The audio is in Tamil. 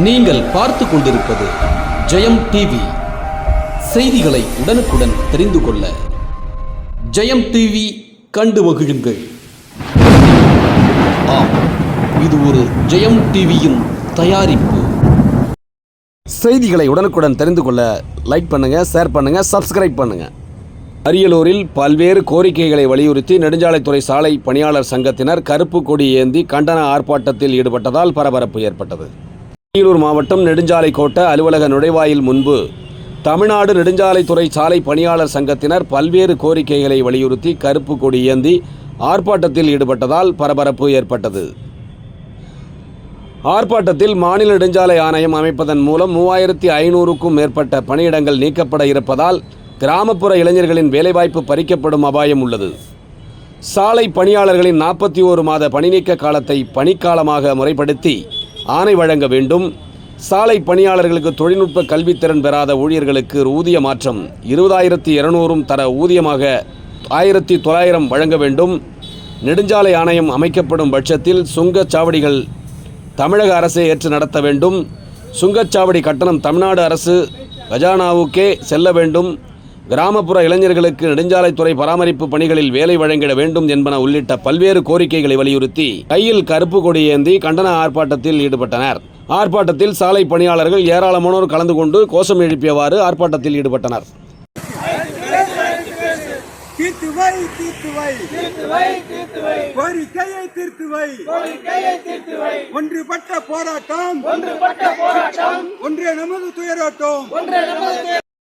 நீங்கள் பார்த்து கொண்டிருப்பது ஜெயம் டிவி. செய்திகளை உடனுக்குடன் தெரிந்து கொள்ள ஜெயம் டிவி கண்டு மகிழுங்கள். ஆம் இது ஒரு ஜெயம் டிவியின் தயாரிப்பு. செய்திகளை உடனுக்குடன் தெரிந்து கொள்ள லைக் பண்ணுங்க ஷேர் பண்ணுங்க சப்ஸ்கிரைப் பண்ணுங்க. அரியலூரில் பல்வேறு கோரிக்கைகளை வலியுறுத்தி நெடுஞ்சாலைத்துறை சாலை பணியாளர் சங்கத்தினர் கருப்பு கொடி ஏந்தி கண்டன ஆர்ப்பாட்டத்தில் ஈடுபட்டதால் பரபரப்பு ஏற்பட்டது. அரியலூர் மாவட்டம் நெடுஞ்சாலை கோட்ட அலுவலக நுழைவாயில் முன்பு தமிழ்நாடு நெடுஞ்சாலைத்துறை சாலை பணியாளர் சங்கத்தினர் பல்வேறு கோரிக்கைகளை வலியுறுத்தி கருப்பு கொடி ஏந்தி ஆர்ப்பாட்டத்தில் ஈடுபட்டதால் பரபரப்பு ஏற்பட்டது. ஆர்ப்பாட்டத்தில் மாநில நெடுஞ்சாலை ஆணையம் அமைப்பதன் மூலம் மூவாயிரத்தி ஐநூறுக்கும் மேற்பட்ட பணியிடங்கள் நீக்கப்பட இருப்பதால் கிராமப்புற இளைஞர்களின் வேலைவாய்ப்பு பறிக்கப்படும் அபாயம் உள்ளது. சாலை பணியாளர்களின் நாற்பத்தி ஓரு மாத பணிநீக்க காலத்தை பணிக்காலமாக முறைப்படுத்தி ஆணை வழங்க வேண்டும். சாலை பணியாளர்களுக்கு தொழில்நுட்ப கல்வித்திறன் பெறாத ஊழியர்களுக்கு ஊதிய மாற்றம். இருபதாயிரத்தி இருநூறும் தர ஊதியமாக ஆயிரத்தி தொள்ளாயிரம் வழங்க வேண்டும். நெடுஞ்சாலை ஆணையம் அமைக்கப்படும் பட்சத்தில் சுங்கச்சாவடிகள் தமிழக அரசே ஏற்று நடத்த வேண்டும். சுங்கச்சாவடி கட்டணம் தமிழ்நாடு அரசு கஜானாவுக்கே செல்ல வேண்டும். கிராமப்புற இளைஞர்களுக்கு நெடுஞ்சாலைத்துறை பராமரிப்பு பணிகளில் வேலை வழங்கிட வேண்டும் என்பன உள்ளிட்ட பல்வேறு கோரிக்கைகளை வலியுறுத்தி கையில் கருப்பு கொடி ஏந்தி கண்டன ஆர்ப்பாட்டத்தில் ஈடுபட்டனர். ஆர்ப்பாட்டத்தில் சாலை பணியாளர்கள் ஏராளமானோர் கலந்து கொண்டு கோஷம் எழுப்பியவாறு ஆர்ப்பாட்டத்தில் ஈடுபட்டனர். ஒன்றுபட்ட போராட்டம். ஒன்றே நமது துயராட்டம்.